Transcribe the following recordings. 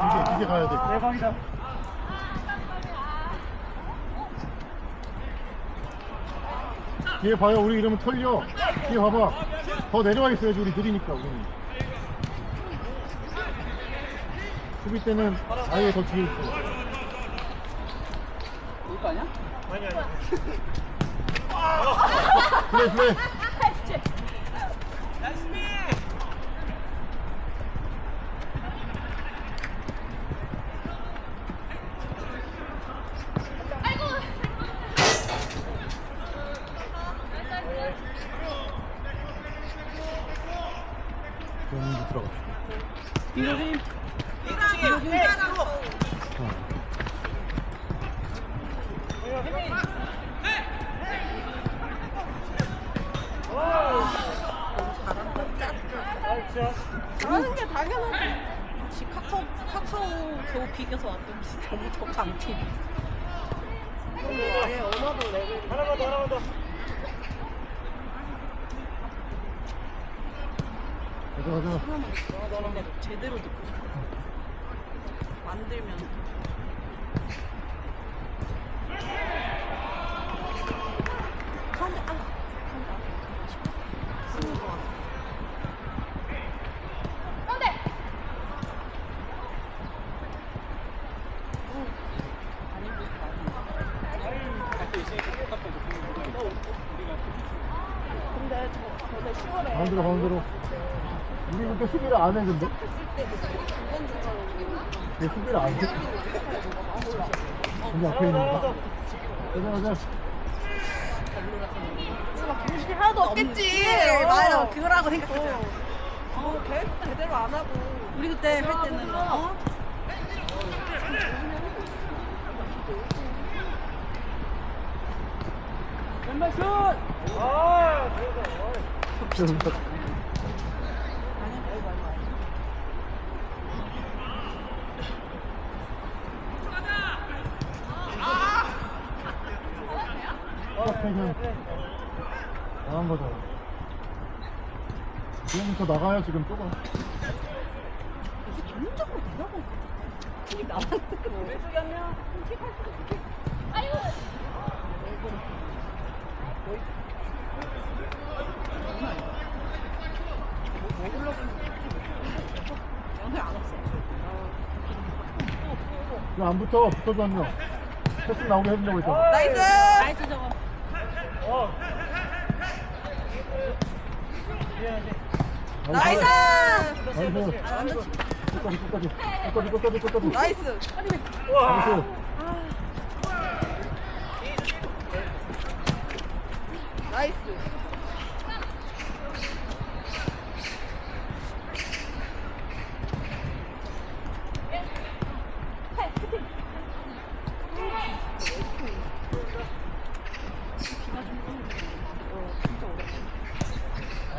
길게 길게 가야 돼. 대박이다. 뒤에 봐요. 우리 이러면 털려. 뒤에 봐봐. 더 내려와 있어야지. 우리 느리니까 우리는. 수비 때는 아예 더 뒤에 있어. 이거 아니야? 아니 아니. 그래 그래. 그럼 들어갑시다. 이거지? 어. 잘하는 게 당연하지. 지 카카오, 카카오 겨우 비겨서 왔던 너무 더 강팀. 아예 언어도 레벨이. 하나만 더 하나만 더. 있어. 근데 제대로 듣고 싶어. 만들면. 가운데, 아, 가운데 앞에 싶어. 쓰는 거 같아. 근데 저, 저번에 10월에 가운데로 가운데로. 우리 근데 수비를 안 해 근데. 왜 수비를 안 해? 근데 앞에 있는 거. 가자 가자. 정신이 하나도 없겠지. 맞아, 그거라고 생각하자. 어, 계획 제대로 안 하고. 우리 그때 할 때는 어? 왼발 슛. 아, 좋다. 아니, 아이고, 아이고, 아이고. 딱 그냥 나간 거잖아. 지금부터 나가요 지금 조금. 이게 전문적으로 뭐라고 이게 나만 왼쪽이 한 명. 연애 안 왔어. 왜안 붙어? 붙어줘 한 명. 패스 나오게 해준다고 했잖아. 나이스! 나이스 저거. 나이스! 나이스. 나이스!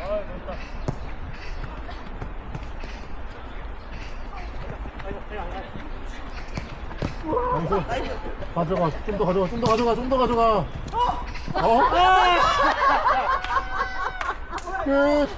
아, 좋다. 나이스. 가져가. 좀 더 가져가. 좀 더 가져가. 좀 더 가져가. 어? 끝.